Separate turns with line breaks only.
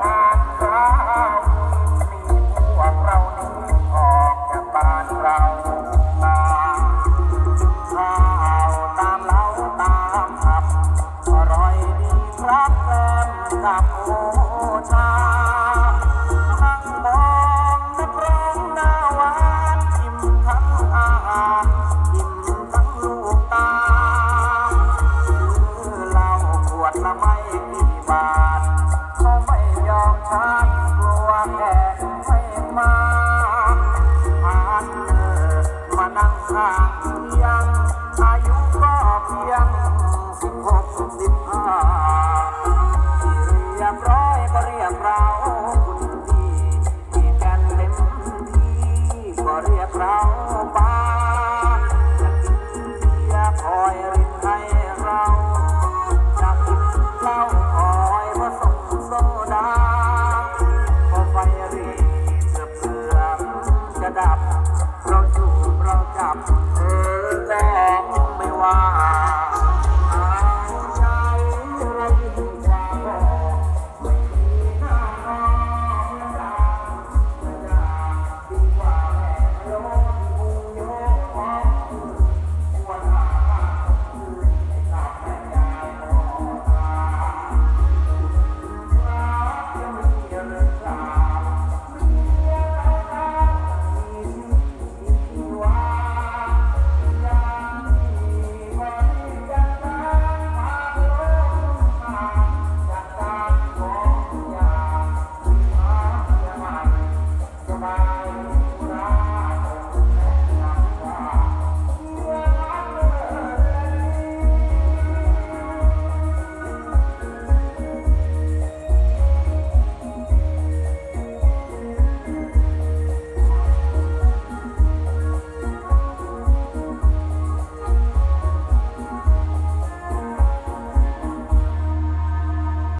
บาลเช้ามีพวเรานี้ออกจากบ้นเราข้าวตามเล้าตามขับร่อยดีครับแกล้มกับโอชาทั้งมองนักร้องนาวานอิ่มทั้งอาหารอิ่มทั้งลูกตาซื้อเหล้าขวดละไม่ ห่างเพียง อายุก็เพียงสิบหสิบห้าที่เรียบร้อยก็เรียกเราคุณพี่ที่กันเต็มที่ก็เรียกเราป้า stop.